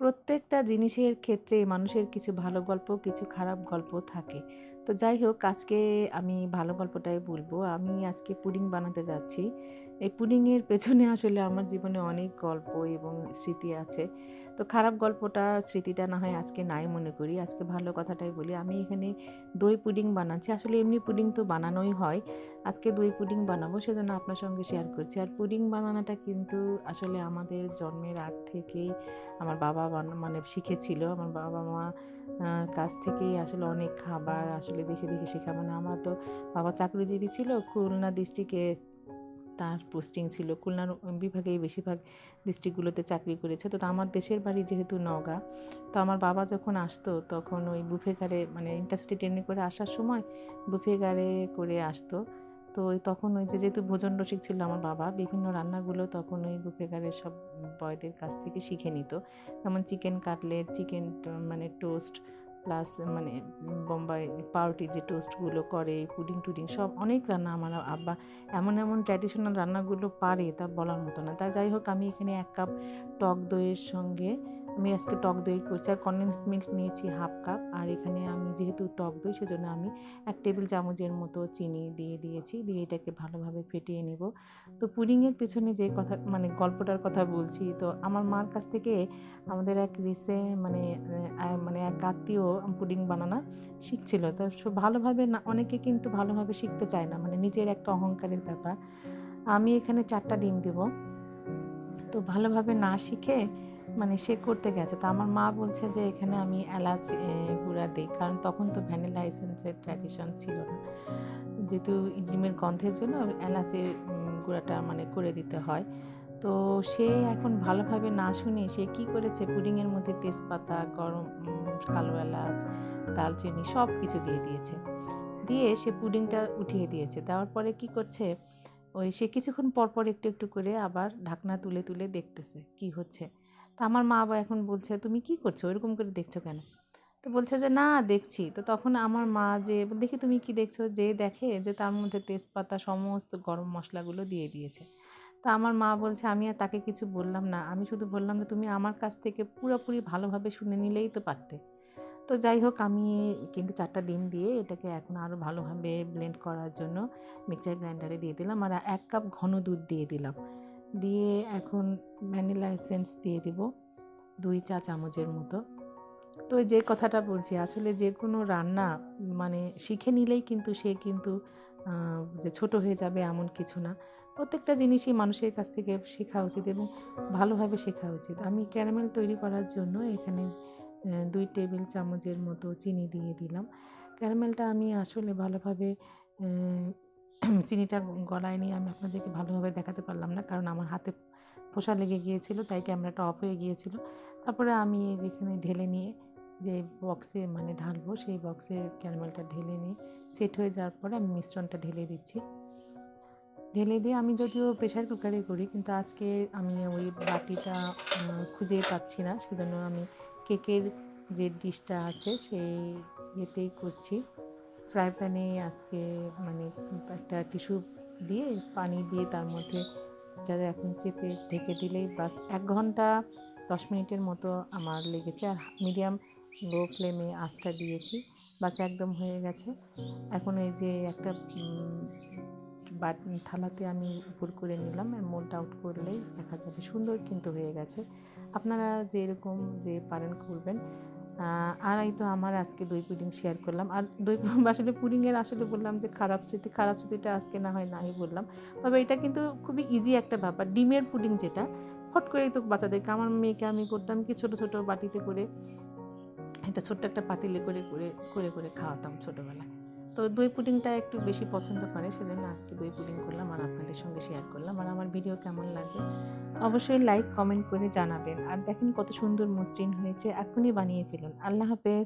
প্রত্যেকটা জিনিসের ক্ষেত্রে মানুষের কিছু ভালো গল্প, কিছু খারাপ গল্প থাকে। তো যাই হোক আজকে আমি ভালো গল্পটাই বলব। আমি আজকে পুডিং বানাতে যাচ্ছি। এই পুডিংয়ের পেছনে আসলে আমার জীবনে অনেক গল্প এবং স্মৃতি আছে। তো খারাপ গল্পটা, স্মৃতিটা না হয় আজকে নাই মনে করি। আজকে ভালো কথাটাই বলি। আমি এখানে দই পুডিং বানাচ্ছি। আসলে এমনি পুডিং তো বানানোই হয়। আজকে দই পুডিং বানাবো সেজন্য আপনার সঙ্গে শেয়ার করছি। আর পুডিং বানানোটা কিন্তু আসলে আমাদের জন্মের আগ থেকেই আমার বাবা মানে শিখেছিল। আমার বাবা-মা কাছ থেকেই আসলে অনেক খাবার আসলে দেখে, দেখে শেখা। মানে আমার তো বাবা চাকরিজীবী ছিল। খুলনা ডিস্ট্রিক্টে তার পোস্টিং ছিল। খুলনার বিভাগেই বেশিরভাগ ডিস্ট্রিক্টগুলোতে চাকরি করেছে। তো আমার দেশের বাড়ি যেহেতু নওগাঁ, তো আমার বাবা যখন আসতো তখন ওই বুফে গাড়ে মানে ইন্টারসিটি ট্রেনে করে আসার সময় বুফে গাড়ে করে আসতো। তো ওই তখন ওই যে যেহেতু ভোজন রসিক ছিল আমার বাবা, বিভিন্ন রান্নাগুলো তখন ওই বুফে গাড়ের সব বয়দের কাছ থেকে শিখে নিত। যেমন চিকেন কাটলেট, চিকেন মানে টোস্ট প্লাস মানে বোম্বাই পাউরুটি যে টোস্টগুলো করে, পুডিং-টুডিং সব অনেক রান্না আমার আব্বা এমন, এমন ট্র্যাডিশনাল রান্নাগুলো পারে তা বলার মতো না। তা যাই হোক আমি এখানে এক কাপ টক দইয়ের সঙ্গে আমি আজকে টক দই করছি আর কনডেন্স মিল্ক নিয়েছি 1/2 কাপ। আর এখানে আমি যেহেতু টক দই সেজন্য আমি এক টেবিল চামচের মতো চিনি দিয়ে দিয়েছি। দিয়ে এটাকে ভালোভাবে ফেটিয়ে নিব। তো পুডিংয়ের পেছনে যে কথা মানে গল্পটার কথা বলছি, তো আমার মার কাছ থেকে আমাদের এক রিসে মানে মানে এক আত্মীয় পুডিং বানানো শিখছিল। তো ভালোভাবে না, অনেকে কিন্তু ভালোভাবে শিখতে চায় না। মানে নিজের একটা অহংকারের ব্যাপার। আমি এখানে ৪ টা ডিম দিব। তো ভালোভাবে না শিখে মানে সে করতে গেছে। তো আমার মা বলছে যে এখানে আমি এলাচ গুঁড়া দেই। কারণ তখন তো ভ্যানিলা এসেন্সের ট্র্যাডিশন ছিল না। যেহেতু ডিমের গন্ধের জন্য এলাচের গুঁড়াটা মানে করে দিতে হয়। তো সে এখন ভালোভাবে না শুনে সে কি করেছে পুডিংয়ের মধ্যে তেজপাতা, গরম কালো এলাচ, দালচিনি সব কিছু দিয়ে দিয়েছে। দিয়ে সে পুডিংটা উঠিয়ে দিয়েছে। দেওয়ার পরে কি করছে, ওই সে কিছুক্ষণ পর, পর একটু, একটু করে আবার ঢাকনা তুলে, তুলে দেখতেছে কি হচ্ছে। তো আমার মা আবার এখন বলছে, "তুমি কি করছ? ওরকম করে দেখছ কেন?" তো বলছে যে, "না দেখছি।" তো তখন আমার মা যে, "দেখি তুমি কি দেখছ?" যেয়ে দেখে যে তার মধ্যে তেজপাতা সমস্ত গরম মশলাগুলো দিয়ে দিয়েছে। তো আমার মা বলছে, "আমি আর তাকে কিছু বললাম না। আমি শুধু বললাম যে, তুমি আমার কাছ থেকে পুরোপুরি ভালোভাবে শুনে নিলেই তো পারতে।" তো যাই হোক আমি কিন্তু ৪ টা ডিম দিয়ে এটাকে এখন আরও ভালোভাবে ব্লেন্ড করার জন্য মিক্সার গ্রাইন্ডারে দিয়ে দিলাম। আর এক কাপ ঘন দুধ দিয়ে দিলাম। দিয়ে এখন ভ্যানিলা এসেন্স দিয়ে দিব দুই চা চামচের মতো। তো যে কথাটা বলছি, আসলে যে কোনো রান্না মানে শিখে নিলেই কিন্তু সে কিন্তু যে ছোট হয়ে যাবে এমন কিছু না। প্রত্যেকটা জিনিসই মানুষের কাছ থেকে শেখা উচিত এবং ভালোভাবে শেখা উচিত। আমি ক্যারামেল তৈরি করার জন্য এখানে দুই টেবিল চামচের মতো চিনি দিয়ে দিলাম। ক্যারামেলটা আমি আসলে ভালোভাবে চিনিটা গলায় নিয়ে আমি আপনাদেরকে ভালোভাবে দেখাতে পারলাম না। কারণ আমার হাতে ফোঁসা লেগে গিয়েছিল, তাই ক্যামেরাটা অফ হয়ে গিয়েছিল। তারপরে আমি যেখানে ঢেলে নিয়ে যে বক্সে মানে ঢালবো, সেই বক্সে ক্যারামেলটা ঢেলে নিয়ে সেট হয়ে যাওয়ার পরে আমি মিশ্রণটা ঢেলে দিচ্ছি। ঢেলে দিয়ে আমি যদিও প্রেশার কুকারে করি, কিন্তু আজকে আমি ওই বাটিটা খুঁজে পাচ্ছি না। সেজন্য আমি কেকের যে ডিশটা আছে, সেই ইয়েতেই করছি। ফ্রাই প্যানে আজকে মানে একটা টিস্যু দিয়ে, পানি দিয়ে তার মধ্যে এটা এখন চেপে ঢেকে দিলেই বাস এক ঘণ্টা ১০ মিনিটের মতো আমার লেগেছে। আর মিডিয়াম লো ফ্লেমে আঁচটা দিয়েছি। বাস একদম হয়ে গেছে। এখন এই যে একটা থালাতে আমি উপর করে নিলাম। মোল্ড আউট করলেই দেখা যাবে সুন্দর কিন্তু হয়ে গেছে। আপনারা যেরকম যে পারেন করবেন। আর এই তো আমার আজকে দই পুডিং শেয়ার করলাম। আর দই আসলে পুডিংয়ের আসলে বললাম যে খারাপ স্মৃতি, খারাপ স্মৃতিটা আজকে না হয় নাই বললাম। তবে এটা কিন্তু খুবই ইজি একটা ব্যাপার। ডিমের পুডিং যেটা ফট করেই তো বাচ্চাদেরকে আমার মেয়েকে আমি করতাম কি ছোট, ছোট বাটিতে করে একটা ছোট্ট একটা পাতিলে করে, করে, করে, করে খাওয়াতাম ছোটবেলায়। তো দই পুডিংটা একটু বেশি পছন্দ করে সেজন্য আজকে দই পুডিং করলাম আর আপনাদের সঙ্গে শেয়ার করলাম। আর আমার ভিডিও কেমন লাগবে অবশ্যই লাইক, কমেন্ট করে জানাবেন। আর দেখেন কত সুন্দর মসৃণ হয়েছে। এখনই বানিয়ে ফেলুন। আল্লাহ হাফেজ।